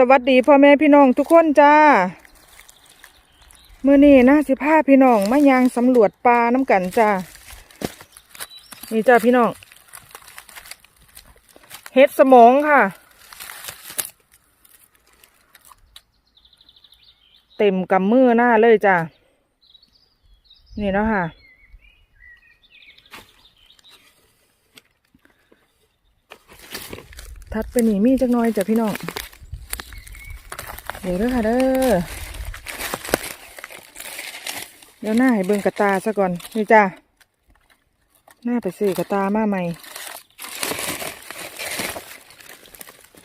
สวัสดีพ่อแม่พี่น้องทุกคนจ้าเมื่อนี้นะสิพาพี่น้องมายางสำรวจปลาน้ำกันจ้านี่จ้าพี่น้องเฮ็ดสมองค่ะ เต็มกำมือหน้าเลยจ้านี่เนาะค่ะ ทัดไปหนีมีจักน้อยจ้ะพี่น้อง เดี๋ยวเด้อค่ะเด้อเดี๋ยวหน้าให้เบิ่งกระตาซะก่อนนี่จ้าหน้าไปซื้อกระตามาใหม่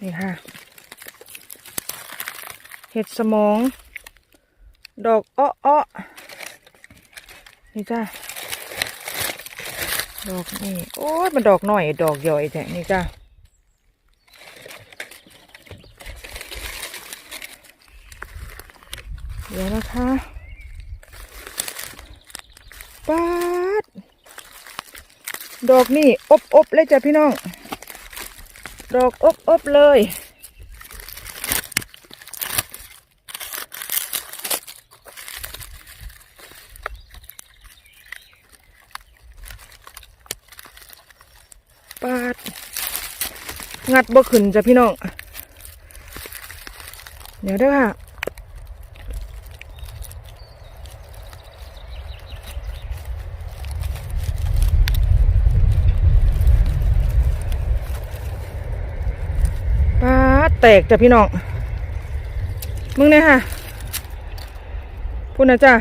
นี่ค่ะ เห็ดสมอง ดอกอ้ออ้อนี่จ้าดอกนี่ โอ้ยมันดอกหน่อย ดอกใหญ่แท้นี่จ้า เดี๋ยวนะคะปาดดอกนี่อบอบเลยจ้ะพี่น้อง ดอกอบอบเลยปาด งัดบ่ขึ้นจ้ะพี่น้อง เดี๋ยวเด้อค่ะ ปาด แตกจ้ะพี่น้อง มึงเนี่ยค่ะพูดนะจ้ะ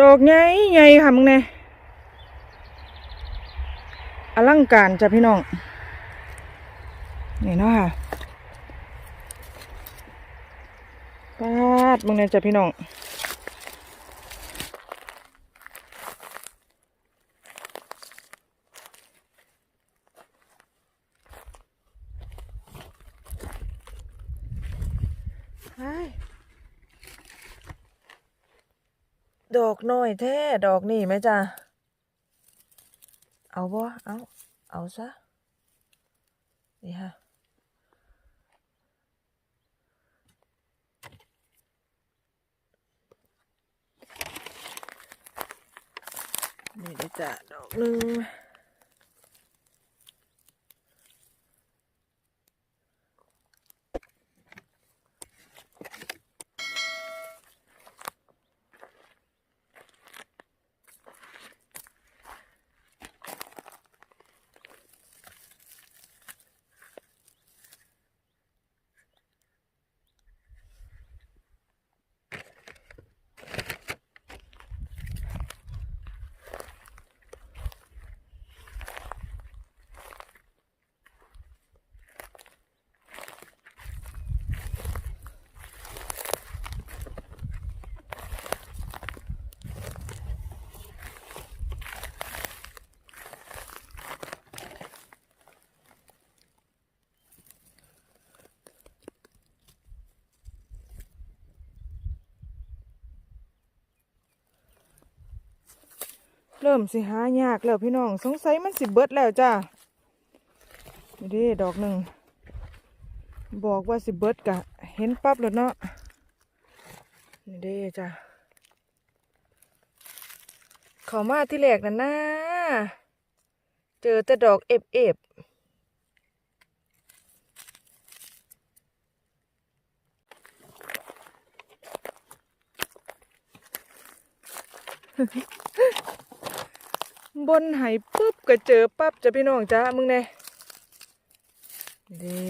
ดอกใหญ่ใหญ่ค่ะมึงเนี่ยอลังการจ้ะพี่น้องนี่เนาะค่ะปาดมึงเนี่ยจ้ะพี่น้อง ดอกน้อยแท้ดอกนี่ไหมจ้ะเอาบ่เอา เอาซะ นี่ฮะนี่เลยจ้ะดอกหนึ่ง เริ่มสิหายากแล้วพี่น้อง สงสัยมันสิเบิดแล้วจ้ะนี่เดิดอกหนึ่ง บอกว่าสิเบิดกะ เห็นปั๊บแล้วเนาะนี่เด้จ้ะเขามาที่แรกนั่นนะเจอแต่ดอกเอฟเอฟ บนไหปุ๊บก็เจอปั๊บจะพี่น้องจ้ามึงแน่เด้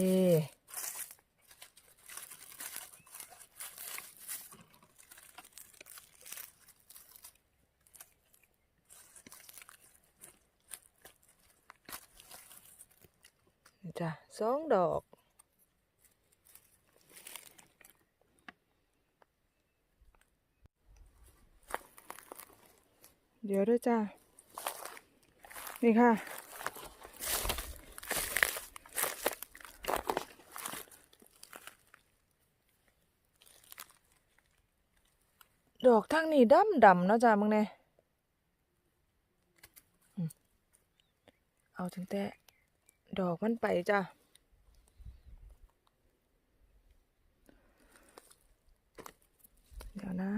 นี่จ้ะสองดอกเดี๋ยวด้วยจ้า นี่ค่ะ ดอกทั้งนี้ดำดำเนาะจ้ามึงเนี่ยเอาถึงแต่ดอกมันไปจ้าเดี๋ยวนะ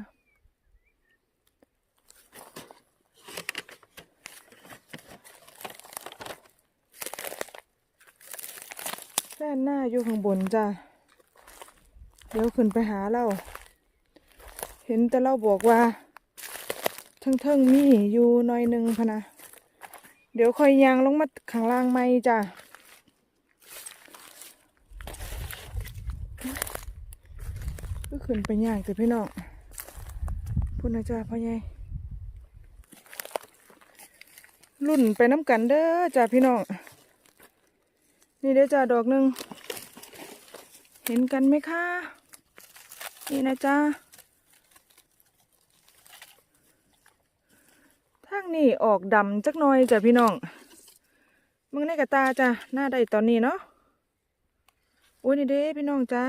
แฟนหน้าอยู่ข้างบนจ้ะเดี๋ยวขึ้นไปหาเรา เห็นแต่เราบอกว่าเทิงเทิงๆมีอยู่หน่อยหนึ่งพะนะ เดี๋ยวค่อยยางลงมาข้างล่างไม่จ้ะก็ขึ้นไปย่างแต่พี่น้องพูดนะจ้าพ่อใหญ่รุ่นไปน้ำกันเด้อจ้าพี่น้อง นี่เด้อจ้าดอกหนึ่ง เห็นกันไหมคะ นี่นะจ้าทางนี้ออกดำจักหน่อยจ้ะพี่น้องมึงในกระตาจ้ะหน้าได้ตอนนี้เนาะอุ้ยนี่เด้พี่น้องจ้า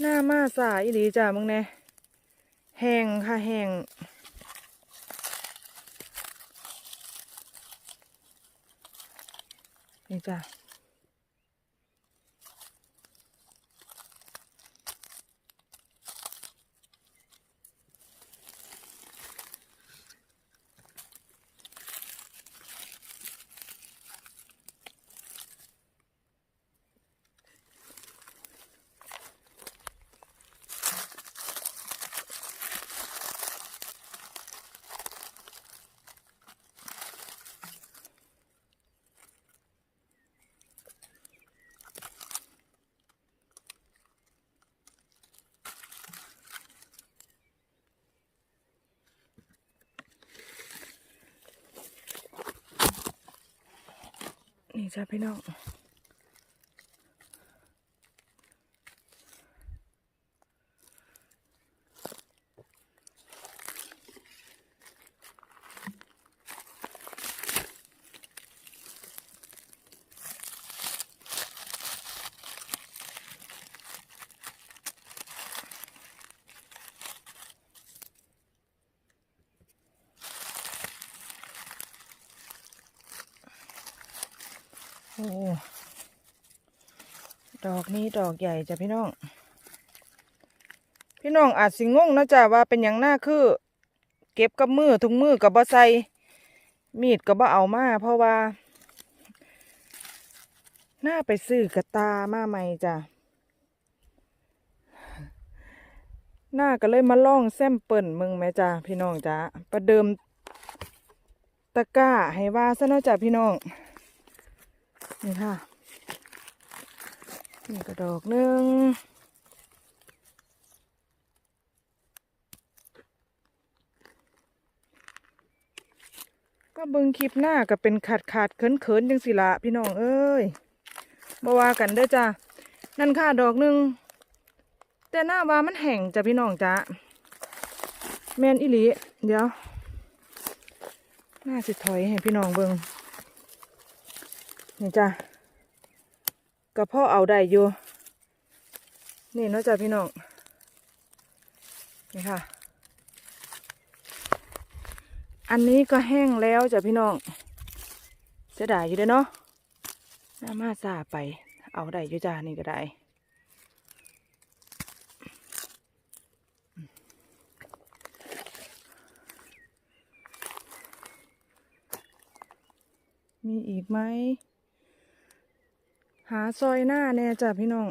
หน้ามาสาอีหลีจ้ะมึงแน่แห้งค่ะแห้ง นี่ นี่จ้าพี่น้อง ดอกนี้ดอกใหญ่จ้ะพี่น้อง พี่น้องอาจสิงงนะจ๊ะว่าเป็นอย่างหน้าคือ เก็บกับมือทุกมือกับบ่ใส่มีดก็บ่เอามาเพราะว่า หน้าไปซื้อกระตามาใหม่จ้ะหน้าก็เลยมาล่องแซมเปิลมึงแม่จ้ะพี่น้องจ้ะประเดิมตะก้าให้ว่าซะเนาะจ้ะพี่น้อง นี่ค่ะ นี่กระดอกหนึ่งก็เบิ่งคลิปหน้าก็เป็นขาดขาดเขินเขินๆจังสิละพี่น้องเอ้ยบ่ว่ากันเด้อจ้านั่นค่ะดอกหนึ่งแต่หน้าว่ามันแห้งจ้ะพี่น้องจ้าแมนอิลีเดี๋ยวหน้าสิถอยให้พี่น้องเบิ่ง นี่จ้ะกระเพาะเอาได้อยู่ นี่เนาะจ้ะพี่น้อง นี่ค่ะ อันนี้ก็แห้งแล้วจ้ะพี่น้องจะได้อยู่เด้เนาะน้ามาซาไป เอาได้อยู่จ้านี่ก็ได้มีอีกไหม หาซอยหน้าแน่จ้ะพี่น้อง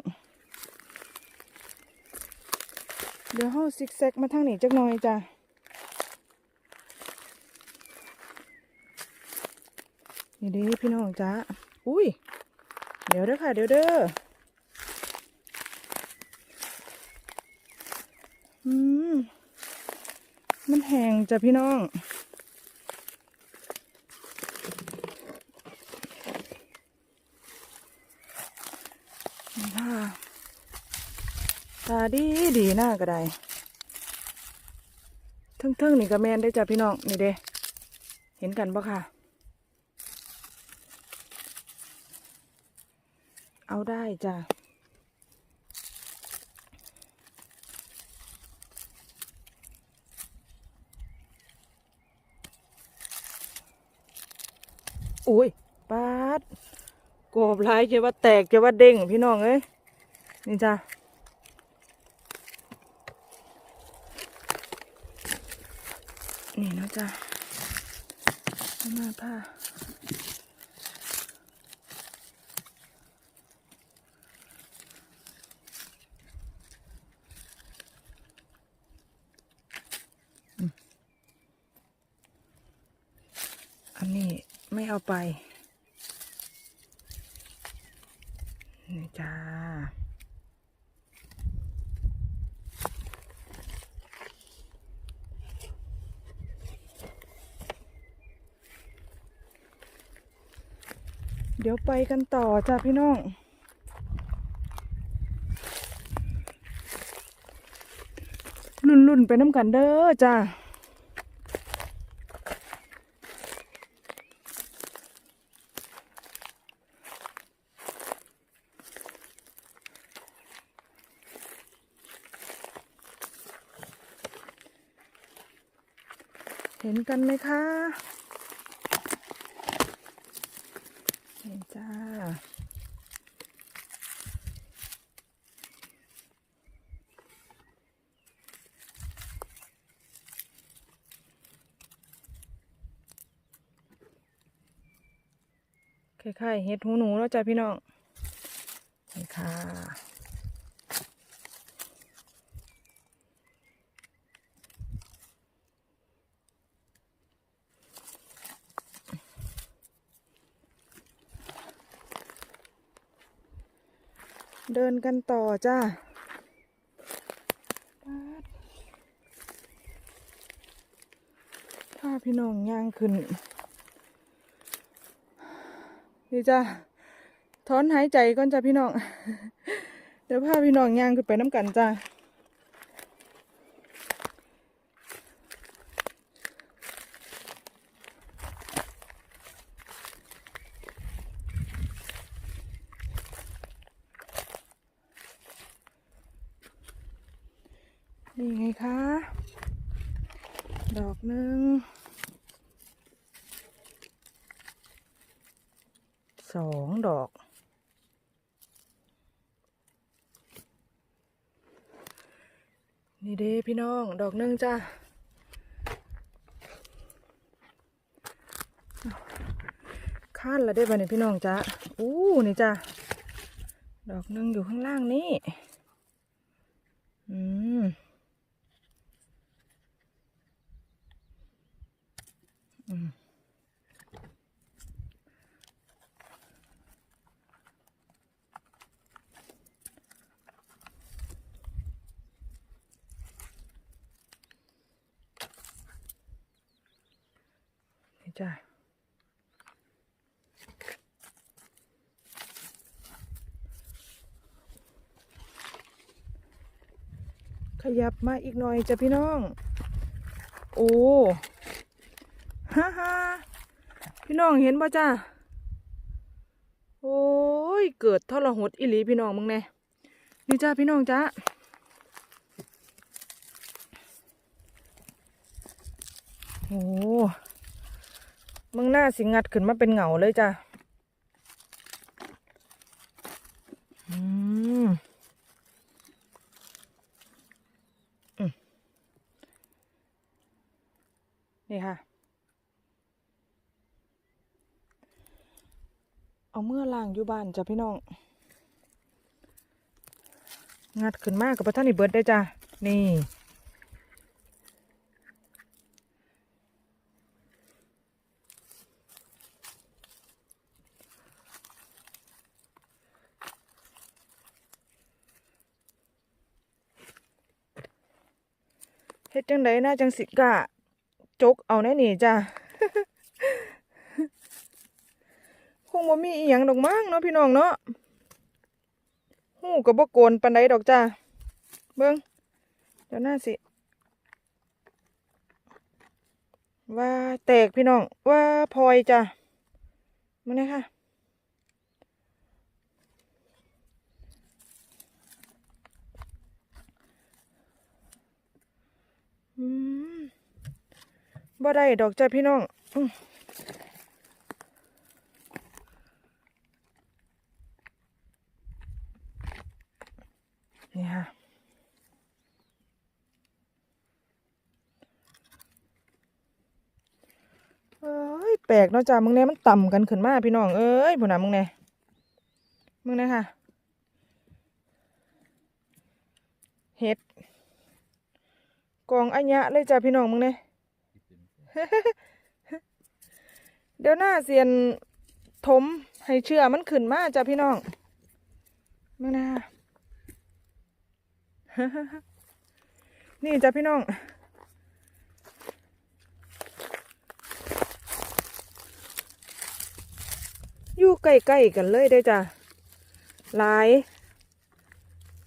เดี๋ยวเฮาซิกแซกมาทางนี้จักหน่อยจ้ะนี่ด้พี่น้องจ้าอุ้ย เดี๋ยวเด้อค่ะ เดี๋ยวเด้ออืมมันแห้งจ้ะพี่น้อง ค่ะตาดีดีหน้าก็ได้เทิงนี่ก็แมนได้จ้ะพี่น้องนี่เด้เห็นกันปะค่ะ เอาได้จ้ะอุ้ย ปาดกบหลายจะว่าแตกจะว่าเด้งพี่น้องเอ้ยนี่จ้ะนี่นะจ้ะเอามาผ้าอันนี้ไม่เอาไป นี่จ้า เดี๋ยวไปกันต่อจ้าพี่น้อง ลุ่นๆไปน้ำกันเด้อจ้าเห็นกันไหมคะ เห็ นจ้าคล้ายๆเห็ดหูหนูแล้วจ้ะพี่น้องนี่ค่ะ เดินกันต่อจ้าถ้าพี่น้องย่างขึ้น นี่จ้าถอนหายใจก่อนจ้าพี่น้อง เดี๋ยวพาพี่น้องย่างขึ้นไปน้ำกันจ้า นี่ไงคะ ดอกหนึ่ง สองดอก นี่เด้พี่น้อง ดอกหนึ่งจ้าข้านละได้ป่ะเนี่ยพี่น้องจ้าอู้นี่จ้าดอกหนึ่งอยู่ข้างล่างนี่ จ้าขยับมาอีกหน่อยจ้ะพี่น้อง โอ้ฮ่าฮ่าพี่น้องเห็นป่ะจ้าโอ้ย เกิดทรหดอิหลีพี่น้องมึงแน่นี่จ้าพี่น้องจ้าโอ้ มึงหน้าสิงัดขึ้นมาเป็นเหงาเลยจ้าอืมนี่ค่ะ เอาเมื่อล่างอยู่บ้านจ้ะพี่น้อง งัดขึ้นมากกับพระท่านอีเบิร์ดได้จ้ะ นี่ จังไดน่าจังสิกะจกเอาแน่นี่จ้ะคงบ่มีอีหยังดอกมั้งเนาะพี่น้องเนาะหูก็บ่โกนปานใดดอกจ้ะเบิ่งเดี๋ยวหน้าสิ ว่าแตกพี่น้องว่าพลอยจ้ะมาเลยค่ะ บ่ได้ดอกจ้ะพี่น้องนี่ค่ะเอ้ยแปลกเนาะจ้ามึงเนี่ยมันต่ำกันขึ้นมาพี่น้องเอ้ยผู้นะมึงเนี่ยมึงเนี่ยค่ะเห็ด กองอัญญะเลยจ้าพี่น้องมึงเนี่ยเดี๋ยวหน้าเสียนถมให้เชื่อมันขึ้นมาจ้าพี่น้องมึงนะนี่จ้าพี่น้อง อยู่ใกล้ๆกันเลยได้จ้ะหลาย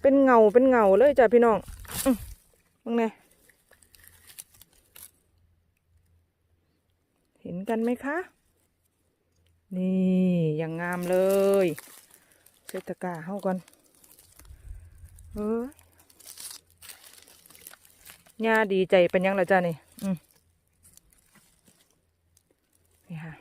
เป็นเงาเป็นเงาเลยจ้ะพี่น้องมึงไงเห็น กันไหมคะ นี่อย่างงามเลยเซตตะกร้าเข้ากันเฮ้ยย่าดีใจเป็นยังละจ้านี่อืมนี่ค่ะ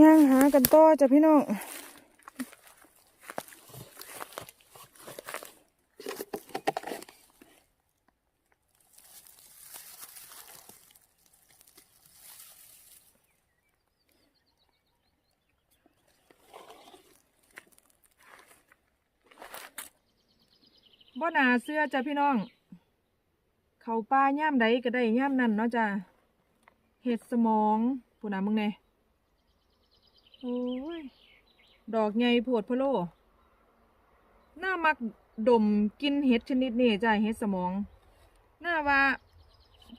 ย่างหากันต่อจ้ะพี่น้องบ่หนาเสื้อจ้ะพี่น้อง เขาป้าย่ามใดก็ได้ย่ามนั่นเนาะจ้ะเห็ดสมองผู้นามึงเน่ โอ้ย ดอกใหญ่โพดพะโลหน้ามักดมกินเห็ดชนิดนี้จ้ะเห็ดสมอง หน้าว่า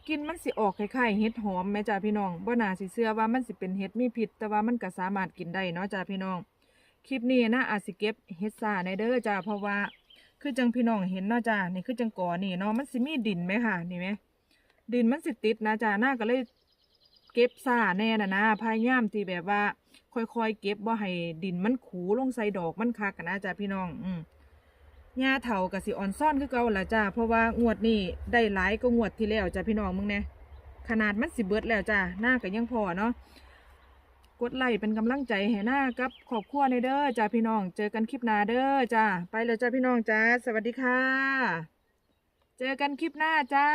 กินมันสิออกคล้ายๆเห็ดหอมแม่จ้ะพี่น้องบ่น่าสิเชื่อว่ามันสิเป็นเห็ดมีพิษแต่ว่ามันก็สามารถกินได้เนาะจ้ะพี่น้อง คลิปนี้นะอาจสิเก็บเห็ดซาในเด้อจ้ะเพราะว่าคือจังพี่น้องเห็นเนาะจ้านี่คือจังก่อนี่เนาะมันสิมีดินไหมค่ะนี่ไหมดินมันสิติดนะจ้าหน้าก็เลยเก็บซาแน่น่ะนะพยายามที่แบบว่า ค่อยๆเก็บบ่ให้ดินมันขูลงใส่ดอกมันคักกันนะจ้าพี่น้อง อืมหญ้าเถากับสิอ่อนซ่อนคือเก่าละจ้าเพราะว่างวดนี้ได้หลายก็งวดที่แล้วจ้าพี่น้องมึงเนี่ยขนาดมันสิเบิดแล้วจ้าหน้าก็ยังพอเนาะกดไลค์เป็นกำลังใจให้หน้ากับครอบครัวในเด้อจ้าพี่น้อง เจอกันคลิปหน้าเด้อจ้าไปเลยจ้าพี่น้องจ้าสวัสดีค่ะ เจอกันคลิปหน้าจ้า